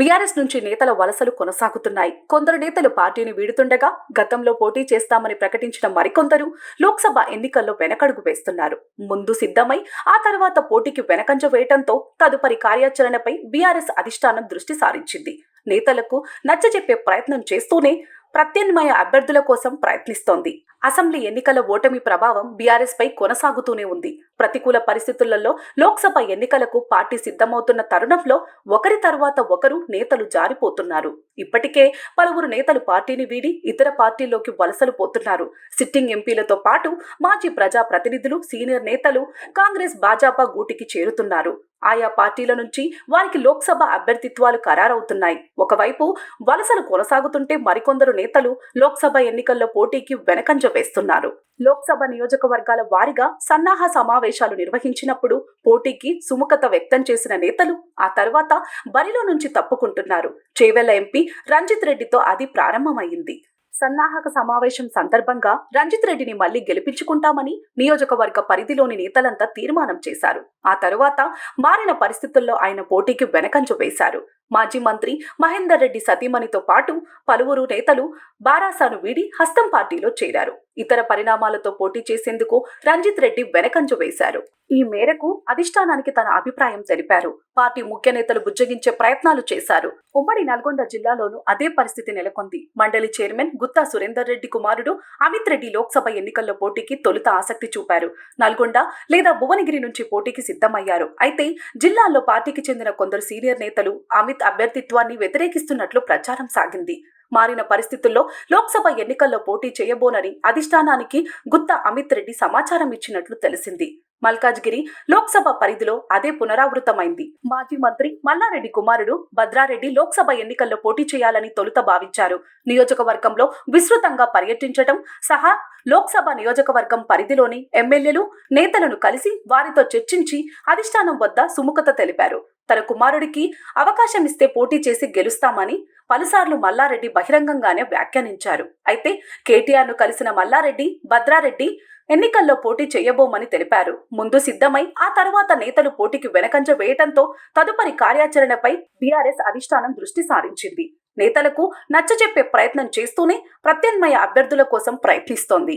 BRS నుంచి నేతల వలసలు కొనసాగుతున్నాయి. కొందరు నేతలు పార్టీని వీడుతుండగా గతంలో పోటీ చేస్తామని ప్రకటించిన మరికొందరు లోక్సభ ఎన్నికల్లో వెనకడుగు వేస్తున్నారు. ముందు సిద్ధమై ఆ తర్వాత పోటీకి వెనకంజ వేయటంతో తదుపరి కార్యాచరణపై బీఆర్ఎస్ అధిష్టానం దృష్టి సారించింది. నేతలకు నచ్చజెప్పే ప్రయత్నం చేస్తూనే ప్రత్యామ్నాయ అభ్యర్థుల కోసం ప్రయత్నిస్తోంది. అసెంబ్లీ ఎన్నికల ఓటమి ప్రభావం బీఆర్ఎస్ పై కొనసాగుతూనే ఉంది. ప్రతికూల పరిస్థితులలో లోక్సభ ఎన్నికలకు పార్టీ సిద్ధమవుతున్న తరుణంలో ఒకరి తరువాత ఒకరు నేతలు జారిపోతున్నారు. ఇప్పటికే పలువురు నేతలు పార్టీని వీడి ఇతర పార్టీల్లోకి వలసలు పోతున్నారు. సిట్టింగ్ ఎంపీలతో పాటు మాజీ ప్రజా ప్రతినిధులు సీనియర్ నేతలు కాంగ్రెస్ భాజపా గూటికి చేరుతున్నారు. ఆయా పార్టీల నుంచి వారికి లోక్సభ అభ్యర్థిత్వాలు ఖరారవుతున్నాయి. ఒకవైపు వలసలు కొనసాగుతుంటే మరికొందరు నేతలు లోక్సభ ఎన్నికల్లో పోటీకి వెనకంజ వేస్తున్నారు. లోక్సభ నియోజకవర్గాల వారీగా సన్నాహ సమావేశాలు నిర్వహించినప్పుడు పోటీకి సుముఖత వ్యక్తం చేసిన నేతలు ఆ తర్వాత బరిలో నుంచి తప్పుకుంటున్నారు. చేవెళ్ళ ఎంపీ రంజిత్ రెడ్డితో అది ప్రారంభమైంది. సన్నాహక సమావేశం సందర్భంగా రంజిత్ రెడ్డిని మళ్ళీ గెలిపించుకుంటామని నియోజకవర్గ పరిధిలోని నేతలంతా తీర్మానం చేశారు. ఆ తరువాత మారిన పరిస్థితుల్లో ఆయన పోటీకి వెనకంజ వేశారు. మాజీ మంత్రి మహేందర్ రెడ్డి సతీమణితో పాటు పలువురు నేతలు బారాసాను వీడి హస్తం పార్టీలో చేరారు. ఇతర పరిణామాలతో పోటీ చేసేందుకు రంజిత్ రెడ్డి వెనకంజ వేశారు. ఈ మేరకు అధిష్టానానికి తన అభిప్రాయం తెలిపారు. పార్టీ ముఖ్య నేతలు బుజ్జగించే ప్రయత్నాలు చేశారు. ఉమ్మడి నల్గొండ జిల్లాలోనూ అదే పరిస్థితి నెలకొంది. మండలి చైర్మన్ గుత్తా సురేందర్ రెడ్డి కుమారుడు అమిత్ రెడ్డి లోక్సభ ఎన్నికల్లో పోటీకి తొలుత ఆసక్తి చూపారు. నల్గొండ లేదా భువనగిరి నుంచి పోటీకి సిద్ధమయ్యారు. అయితే జిల్లాల్లో పార్టీకి చెందిన కొందరు సీనియర్ నేతలు అమిత్ అభ్యర్థిత్వాన్ని వ్యతిరేకిస్తున్నట్లు ప్రచారం సాగింది. మారిన పరిస్థితుల్లో లోక్సభ ఎన్నికల్లో పోటీ చేయబోనని అధిష్టానానికి గుత్తా అమిత్ రెడ్డి సమాచారం ఇచ్చినట్లు తెలిసింది. మల్కాజ్గిరి లోక్సభ పరిధిలో అదే పునరావృతమైంది. మాజీ మంత్రి మల్లారెడ్డి కుమారుడు భద్రారెడ్డి లోక్సభ ఎన్నికల్లో పోటీ చేయాలని తొలుత భావించారు. నియోజకవర్గంలో విస్తృతంగా పర్యటించడం సహా లోక్సభ నియోజకవర్గం పరిధిలోని ఎమ్మెల్యేలు నేతలను కలిసి వారితో చర్చించి అధిష్టానం వద్ద సుముఖత తెలిపారు. తన కుమారుడికి అవకాశం ఇస్తే పోటీ చేసి గెలుస్తామని పలుసార్లు మల్లారెడ్డి బహిరంగంగానే వ్యాఖ్యానించారు. అయితే కేటీఆర్ను కలిసిన మల్లారెడ్డి భద్రారెడ్డి ఎన్నికల్లో పోటీ చేయబోమని తెలిపారు. ముందు సిద్ధమై ఆ తర్వాత నేతలు పోటీకి వెనకంజ వేయటంతో తదుపరి కార్యాచరణపై బీఆర్ఎస్ అధిష్టానం దృష్టి సారించింది. నేతలకు నచ్చజెప్పే ప్రయత్నం చేస్తూనే ప్రత్యామ్నాయ అభ్యర్థుల కోసం ప్రయత్నిస్తోంది.